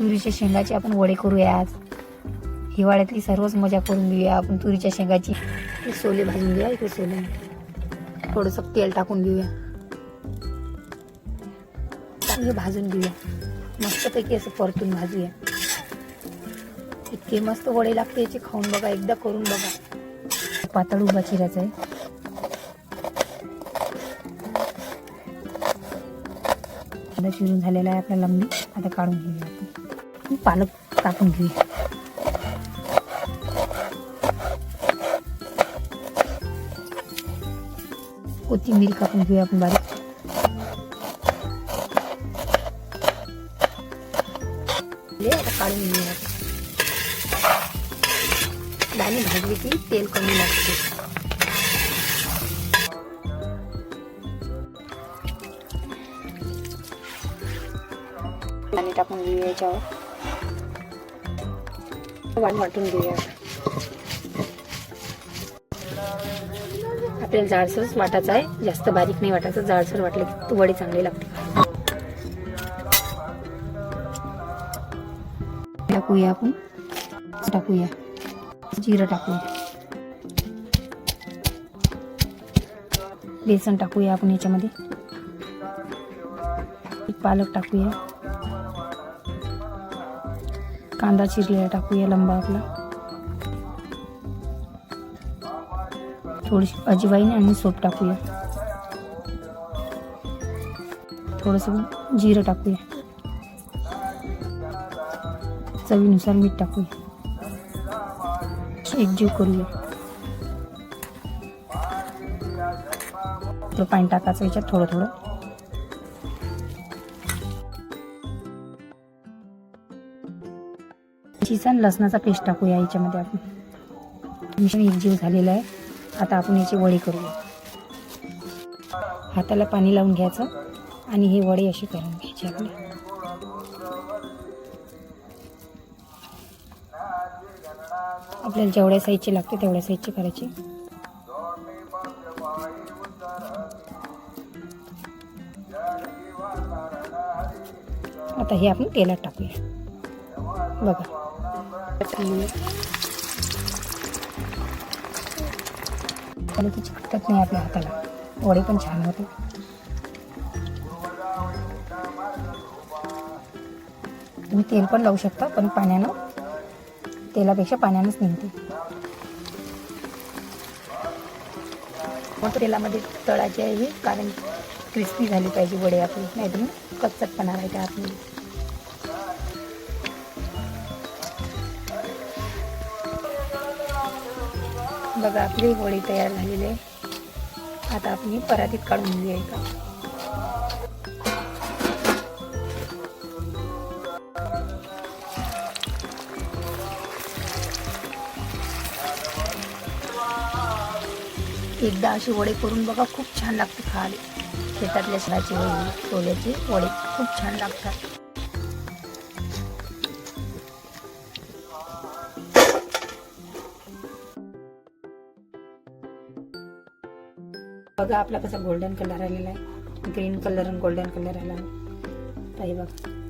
तुरीच्या शेंगाचे आपण वडे करूया आज हिवाळ्यातली सर्वच मजा करून घेऊया आपण तुरीच्या शेंगाची. सोले भाजून घेऊया इकडे सोले थोडंसं तेल टाकून घेऊया. चांगलं भाजून घेऊया. मस्तपैकी असं परतून भाजूया. इतके मस्त वडे लागते याचे खाऊन बघा एकदा करून बघा. पातळ उभा चिरायचा आहे. आता शिरून झालेला आहे आपला लंबी. आता काढून घेऊया आपण पालक टाकून घेऊया कोथिंबीर कापून घेऊया आपण बारीक ले, आता काढून घेऊया दाणे भाजली की तेल कमी लागते पाणी टाकून घेऊया याच्यावर वाट वाटून घेऊया. आपल्याला जाडसरच वाटायचं आहे. जास्त बारीक नाही वाटायचं. जाडसर वाटलं की वडे चांगली लागते. टाकूया आपण. टाकूया. जिरं टाकूया. बेसन टाकूया आपण याच्यामध्ये. पालक टाकूया. कांदा चिरलेला टाकूया लंबा आपला. थोडीशी अजवाईन आणि सोप टाकूया. थोडंसं जिरं टाकूया. चवीनुसार मीठ टाकूया. एकजीव करूया. थोडं पाणी टाकायचं याच्यात थोडं थोडं. मिरचीचा आणि लसणाचा पेस्ट टाकूया याच्यामध्ये आपण. मिश्रण एकजीव झालेलं आहे. आता आपण याची वडे करूया. हाताला पाणी लावून घ्यायचं आणि हे वडे असे करून घ्यायचे आपले. आपल्याला जेवढ्या साईजचे लागते तेवढ्या साईजचे करायचे. आता हे आपण तेलात टाकूया. बघा. त्याला ती चिकटत नाही आपल्या हाताला. वडे पण छान होते. तुम्ही तेल पण लावू शकता पण पाण्यानं तेलापेक्षा पाण्यानंच निघते. मग तेलामध्ये तळाची आहे कारण क्रिस्पी झाली पाहिजे वडे आपली. नाही तुम्ही कच्चटपणा राहते आतमध्ये बघा आपली वडी तयार झालेली आहे. आता आपण परातीत काढून घेऊया का एकदा अशी वडे करून बघा खूप छान लागते खाली शेतातल्या सराची वडी सोल्याची वडे खूप छान लागतात. बघा आपला कसा गोल्डन कलर आलेला आहे. ग्रीन कलर आणि गोल्डन कलर आला आहे. बघा.